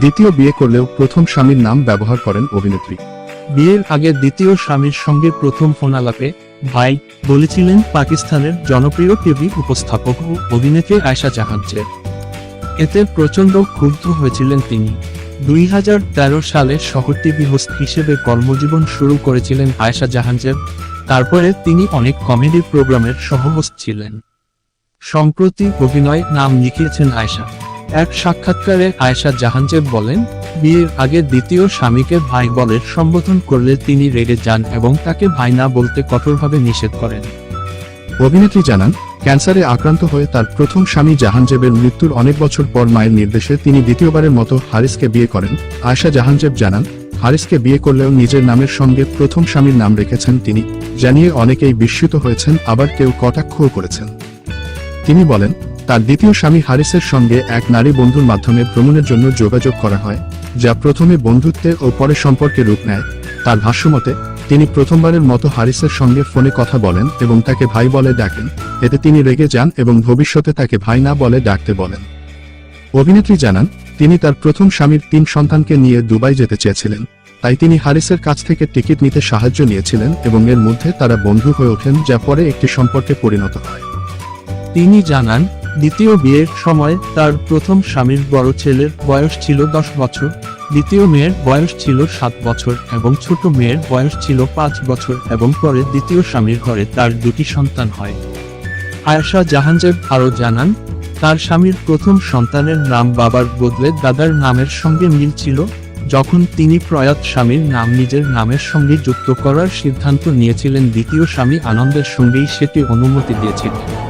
দ্বিতীয় বিয়ে করলেও প্রথম স্বামীর নাম ব্যবহার করেন অভিনেত্রী। বিয়ের আগে দ্বিতীয় স্বামীর সঙ্গে প্রথম ফোনালাপে ভাই বলেছিলেন, পাকিস্তানের জনপ্রিয় টিভি উপস্থাপক ও অভিনেত্রী আয়শা জাহানজের এতে প্রচণ্ড ক্ষুব্ধ হয়েছিলেন তিনি। দুই হাজার তেরো সালে শহর টিভি হোস্ট হিসেবে কর্মজীবন শুরু করেছিলেন আয়শা জাহানজেব তারপরে তিনি অনেক কমেডি প্রোগ্রামের সহহোস্ট ছিলেন। সম্প্রতি অভিনয় নাম লিখিয়েছেন আয়শা। এক সাক্ষাৎকারে আয়শা জাহানজেব বলেন, বিয়ের আগে দ্বিতীয় স্বামীকে ভাই বলে সম্বোধন করলে তিনি রেগে যান এবং তাকে ভাই না বলতে কঠোরভাবে নিষেধ করেন। অভিনেত্রী জানান, ক্যান্সারে আক্রান্ত হয়ে তার প্রথম স্বামী জাহানজেবের মৃত্যুর অনেক বছর পর মায়ের নির্দেশে তিনি দ্বিতীয়বারের মতো হারিসকে বিয়ে করেন। আয়শা জাহানজেব জানান, হারিসকে বিয়ে করলেও নিজের নামের সঙ্গে প্রথম স্বামীর নাম রেখেছেন তিনি, জানিয়ে অনেকেই বিস্মিত হয়েছেন, আবার কেউ কটাক্ষও করেছেন। তিনি বলেন তার দ্বিতীয় স্বামী হারিসের সঙ্গে এক নারী বন্ধুর মাধ্যমে ভ্রমণের জন্য যোগাযোগ করা হয়, যা প্রথমে বন্ধুত্বের ও পরে সম্পর্কে রূপ নেয়। তার ভাষ্যমতে, তিনি প্রথমবারের মতো হারিসের সঙ্গে ফোনে কথা বলেন এবং তাকে ভাই বলে ডাকেন। এতে তিনি রেগে যান এবং ভবিষ্যতে তাকে ভাই না বলে ডাকতে বলেন। অভিনেত্রী জানান, তিনি তার প্রথম স্বামীর তিন সন্তানকে নিয়ে দুবাই যেতে চেয়েছিলেন। তাই তিনি হারিসের কাছ থেকে টিকিট নিতে সাহায্য নিয়েছিলেন এবং এর মধ্যে তারা বন্ধু হয়ে ওঠেন, যা পরে একটি সম্পর্কে পরিণত হয়। তিনি জানান দ্বিতীয় বিয়ের সময় তার প্রথম স্বামীর বড় ছেলের বয়স ছিল দশ বছর। দ্বিতীয় মেয়ের বয়স ছিল সাত বছর এবং ছোট মেয়ের বয়স ছিল পাঁচ বছর এবং পরে দ্বিতীয় স্বামীর ঘরে তার দুটি সন্তান হয়। আয়শা জাহানজেব আরও জানান, তার স্বামীর প্রথম সন্তানের নাম বাবার বদলে দাদার নামের সঙ্গে মিল ছিল, যখন তিনি প্রয়াত স্বামীর নাম নিজের নামের সঙ্গে যুক্ত করার সিদ্ধান্ত নিয়েছিলেন। দ্বিতীয় স্বামী আনন্দের সঙ্গেই সেটি অনুমতি দিয়েছিলেন